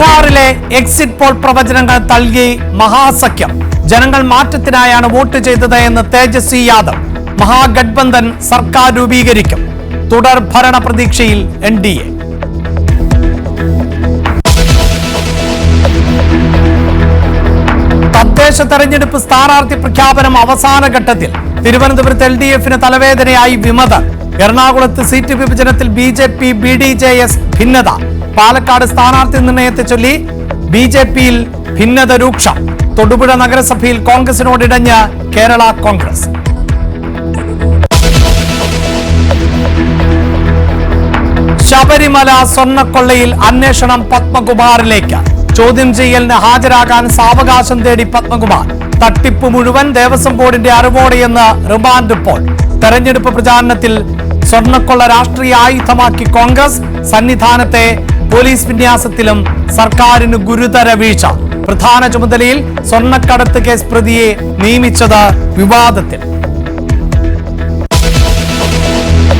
ബീഹാറിലെ exit poll പ്രവചനങ്ങൾ തള്ളി മഹാസഖ്യം. ജനങ്ങൾ മാറ്റത്തിനായാണ് വോട്ട് ചെയ്തത് എന്ന് തേജസ്വി യാദവ് മഹാഗഡ്ബന്ധൻ സർക്കാർ രൂപീകരിക്കും. തുടർ ഭരണ പ്രതീക്ഷയിൽ എൻ ഡി എ. തദ്ദേശ തെരഞ്ഞെടുപ്പ് സ്ഥാനാർത്ഥി പ്രഖ്യാപനം അവസാന ഘട്ടത്തിൽ. തിരുവനന്തപുരത്ത് എൽ ഡി എഫിന് തലവേദനയായി വിമത. എറണാകുളത്ത് seat വിഭജനത്തിൽ B J P B D J S ഭിന്നത. പാലക്കാട് സ്ഥാനാർത്ഥി നിർണയത്തെ ചൊല്ലി ബി ജെ പിയിൽ ഭിന്നത രൂക്ഷം. തൊടുപുഴ നഗരസഭയിൽ കോൺഗ്രസിനോട് ഇടഞ്ഞ് കേരള കോൺഗ്രസ്. ശബരിമല സ്വർണക്കൊള്ളയിൽ അന്വേഷണം പത്മകുമാറിലേക്ക്. ചോദ്യം ചെയ്യലിന് ഹാജരാകാൻ സാവകാശം തേടി പത്മകുമാർ. തട്ടിപ്പ് മുഴുവൻ ദേവസ്വം ബോർഡിന്റെ അറിവോടെയെന്ന് റിമാൻഡ് ഇപ്പോൾ. തെരഞ്ഞെടുപ്പ് പ്രചാരണത്തിൽ സ്വർണക്കൊള്ള രാഷ്ട്രീയ ആയുധമാക്കി കോൺഗ്രസ്. സന്നിധാനത്തെ പോലീസ് വിന്യാസത്തിലും സർക്കാരിന് ഗുരുതര വീഴ്ച. പ്രധാന ചുമതലയിൽ സ്വർണക്കടത്ത് കേസ് പ്രതിയെ നിയമിച്ചത് വിവാദത്തിൽ.